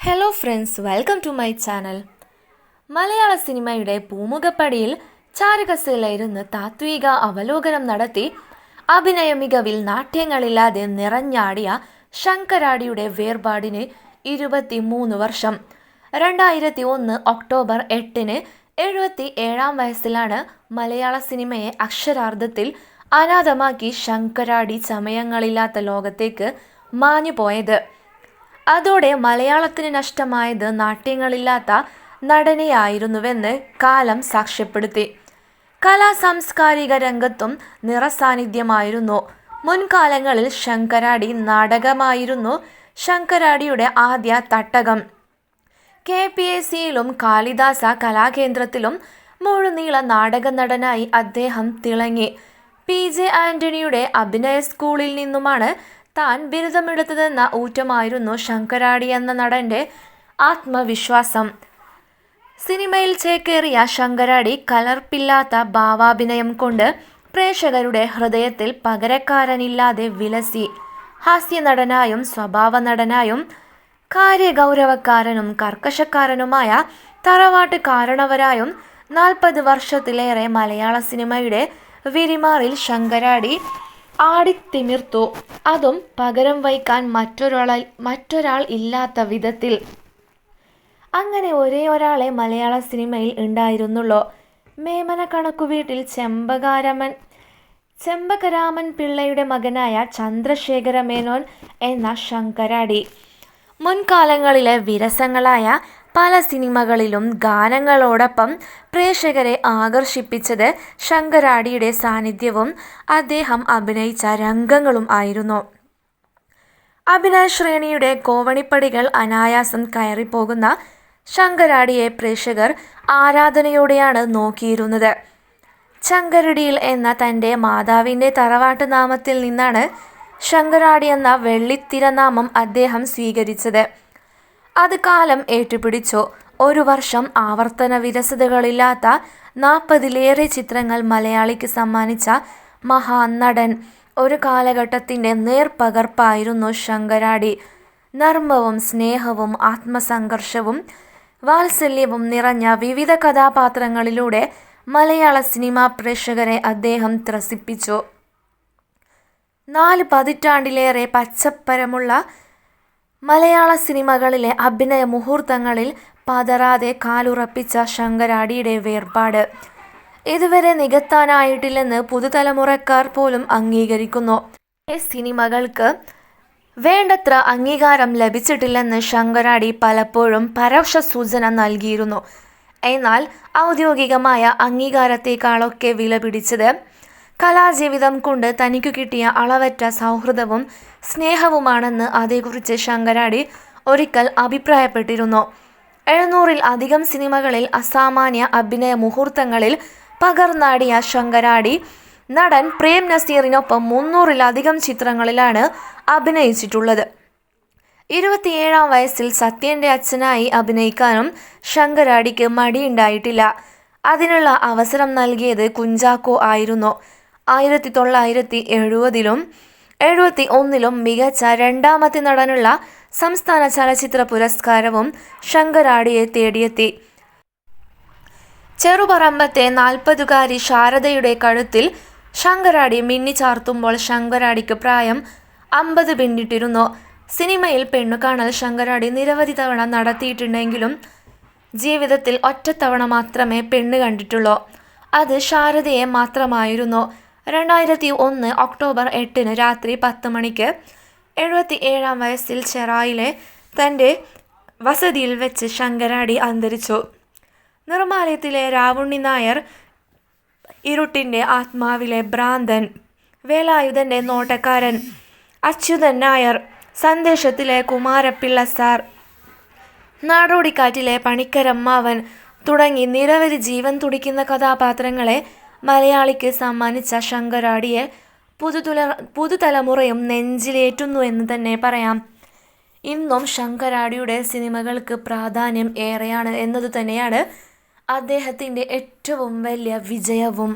Hello friends welcome to my channel Malayala സിനിമയുടെ പൂമുഖപ്പടിയിൽ ചാരകസയിലിരുന്ന് താത്വിക അവലോകനം നടത്തി അഭിനയ മികവിൽ നാട്യങ്ങളില്ലാതെ നിറഞ്ഞാടിയ ശങ്കരാടിയുടെ വേർപാടിന് ഇരുപത്തി മൂന്ന് വർഷം. രണ്ടായിരത്തി ഒന്ന് ഒക്ടോബർ എട്ടിന് എഴുപത്തി ഏഴാം വയസ്സിലാണ് മലയാള സിനിമയെ അക്ഷരാർത്ഥത്തിൽ അനാഥമാക്കി ശങ്കരാടി സമയങ്ങളില്ലാത്ത ലോകത്തേക്ക് മാഞ്ഞുപോയത്. അതോടെ മലയാളത്തിന് നഷ്ടമായത് നാട്യങ്ങളില്ലാത്ത നടനെയായിരുന്നുവെന്ന് കാലം സാക്ഷ്യപ്പെടുത്തി. കലാ സാംസ്കാരിക രംഗത്തും നിറസാന്നിധ്യമായിരുന്നു. മുൻകാലങ്ങളിൽ ശങ്കരാടി നാടകമായിരുന്നു ശങ്കരാടിയുടെ ആദ്യ തട്ടകം. കെ പി എസ് സിയിലും കാളിദാസ കലാകേന്ദ്രത്തിലും മുഴുനീള നാടക നടനായി അദ്ദേഹം തിളങ്ങി. പി ജെ ആന്റണിയുടെ അഭിനയ സ്കൂളിൽ നിന്നുമാണ് താൻ ബിരുദമെടുത്തതെന്ന ഊറ്റമായിരുന്നു ശങ്കരാടി എന്ന നടന്റെ ആത്മവിശ്വാസം. സിനിമയിൽ ചേക്കേറിയ ശങ്കരാടി കലർപ്പില്ലാത്ത ഭാവാഭിനയം കൊണ്ട് പ്രേക്ഷകരുടെ ഹൃദയത്തിൽ പകരക്കാരനില്ലാതെ വിലസി. ഹാസ്യനടനായും സ്വഭാവ നടനായും കാര്യഗൗരവക്കാരനും കർക്കശക്കാരനുമായ തറവാട്ട് കാരണവരായും നാൽപ്പത് വർഷത്തിലേറെ മലയാള സിനിമയുടെ വിരിമാറിൽ ശങ്കരാടി ആടിത്തിമിർത്തു. അതും പകരം വയ്ക്കാൻ മറ്റൊരാളാൽ മറ്റൊരാൾ ഇല്ലാത്ത വിധത്തിൽ. അങ്ങനെ ഒരേ ഒരാളെ മലയാള സിനിമയിൽ ഉണ്ടായിരുന്നുള്ളൂ? മേമന കണക്കു വീട്ടിൽ ചെമ്പകാരമൻ ചെമ്പകരാമൻ പിള്ളയുടെ മകനായ ചന്ദ്രശേഖര മേനോൻ എന്ന ശങ്കരാടി. മുൻകാലങ്ങളിലെ വിരസങ്ങളായ പല സിനിമകളിലും ഗാനങ്ങളോടൊപ്പം പ്രേക്ഷകരെ ആകർഷിപ്പിച്ചത് ശങ്കരാടിയുടെ സാന്നിധ്യവും അദ്ദേഹം അഭിനയിച്ച രംഗങ്ങളും ആയിരുന്നു. അഭിനയ ശ്രേണിയുടെ കോവണിപ്പടികൾ അനായാസം കയറിപ്പോകുന്ന ശങ്കരാടിയെ പ്രേക്ഷകർ ആരാധനയോടെയാണ് നോക്കിയിരുന്നത്. ചങ്കരടിയിൽ എന്ന തന്റെ മാതാവിന്റെ തറവാട്ട് നാമത്തിൽ നിന്നാണ് ശങ്കരാടി എന്ന വെള്ളിത്തിരനാമം അദ്ദേഹം സ്വീകരിച്ചത്. അത് കാലം ഏറ്റുപിടിച്ചു. ഒരു വർഷം ആവർത്തന വിരസതകളില്ലാത്ത നാൽപ്പതിലേറെ ചിത്രങ്ങൾ മലയാളിക്ക് സമ്മാനിച്ച മഹാനടൻ. ഒരു കാലഘട്ടത്തിന്റെ നേർപകർപ്പായിരുന്നു ശങ്കരാടി. നർമ്മവും സ്നേഹവും ആത്മസംഘർഷവും വാത്സല്യവും നിറഞ്ഞ വിവിധ കഥാപാത്രങ്ങളിലൂടെ മലയാള സിനിമാ പ്രേക്ഷകരെ അദ്ദേഹം ത്രസിപ്പിച്ചു. നാല് പതിറ്റാണ്ടിലേറെ പച്ചപ്പരമുള്ള മലയാള സിനിമകളിലെ അഭിനയ മുഹൂർത്തങ്ങളിൽ പതറാതെ കാലുറപ്പിച്ച ശങ്കരാടിയുടെ വേർപാട്. ഇതുവരെ നികത്താനായിട്ടില്ലെന്ന് പുതുതലമുറക്കാർ പോലും അംഗീകരിക്കുന്നു. സിനിമകൾക്ക് വേണ്ടത്ര അംഗീകാരം ലഭിച്ചിട്ടില്ലെന്ന് ശങ്കരാടി പലപ്പോഴും പരോക്ഷ സൂചന നൽകിയിരുന്നു. എന്നാൽ ഔദ്യോഗികമായ അംഗീകാരത്തെക്കാളൊക്കെ വില പിടിച്ചത് കലാജീവിതം കൊണ്ട് തനിക്കു കിട്ടിയ അളവറ്റ സൗഹൃദവും സ്നേഹവുമാണെന്ന് അതേക്കുറിച്ച് ശങ്കരാടി ഒരിക്കൽ അഭിപ്രായപ്പെട്ടിരുന്നു. എഴുന്നൂറിൽ അധികം സിനിമകളിൽ അസാമാന്യ അഭിനയ മുഹൂർത്തങ്ങളിൽ പകർന്നാടിയ ശങ്കരാടി നടൻ പ്രേം നസീറിനൊപ്പം മുന്നൂറിലധികം ചിത്രങ്ങളിലാണ് അഭിനയിച്ചിട്ടുള്ളത്. ഇരുപത്തിയേഴാം വയസ്സിൽ സത്യന്റെ അച്ഛനായി അഭിനയിക്കാനും ശങ്കരാടിക്ക് മടിയുണ്ടായിട്ടില്ല. അതിനുള്ള അവസരം നൽകിയത് കുഞ്ചാക്കോ ആയിരുന്നു. ആയിരത്തി തൊള്ളായിരത്തി എഴുപതിലും എഴുപത്തി ഒന്നിലും മികച്ച രണ്ടാമത്തെ നടനുള്ള സംസ്ഥാന ചലച്ചിത്ര പുരസ്കാരവും ശങ്കരാടിയെ തേടിയെത്തി. ചെറുപറമ്പത്തെ നാൽപ്പതുകാരി ശാരദയുടെ കഴുത്തിൽ ശങ്കരാടി മിന്നിച്ചാർത്തുമ്പോൾ ശങ്കരാടിക്ക് പ്രായം അമ്പത് പിന്നിട്ടിരുന്നു. സിനിമയിൽ പെണ്ണുകാണൽ ശങ്കരാടി നിരവധി തവണ നടത്തിയിട്ടുണ്ടെങ്കിലും ജീവിതത്തിൽ ഒറ്റത്തവണ മാത്രമേ പെണ്ണ് കണ്ടിട്ടുള്ളൂ. അത് ശാരദയെ മാത്രമായിരുന്നു. രണ്ടായിരത്തി ഒന്ന് ഒക്ടോബർ എട്ടിന് രാത്രി പത്ത് മണിക്ക് എഴുപത്തി ഏഴാം വയസ്സിൽ ചെറായിലെ തന്റെ വസതിയിൽ വെച്ച് ശങ്കരാടി അന്തരിച്ചു. നിർമ്മാലയത്തിലെ രാവുണ്ണി നായർ ഇരുട്ടിന്റെ ആത്മാവിലെ ഭ്രാന്തൻ വേലായുധന്റെ നോട്ടക്കാരൻ അച്യുതൻ നായർ സന്ദേശത്തിലെ കുമാരപ്പിള്ള സാർ നാടോടിക്കാറ്റിലെ പണിക്കരമ്മാവൻ തുടങ്ങി നിരവധി ജീവൻ തുടിക്കുന്ന കഥാപാത്രങ്ങളെ മലയാളിക്ക് സമ്മാനിച്ച ശങ്കരാടിയെ പുതുതുല പുതുതലമുറയും നെഞ്ചിലേറ്റുന്നു എന്ന് തന്നെ പറയാം. ഇന്നും ശങ്കരാടിയുടെ സിനിമകൾക്ക് പ്രാധാന്യം ഏറെയാണ് എന്നത് തന്നെയാണ് അദ്ദേഹത്തിന്റെ ഏറ്റവും വലിയ വിജയവും.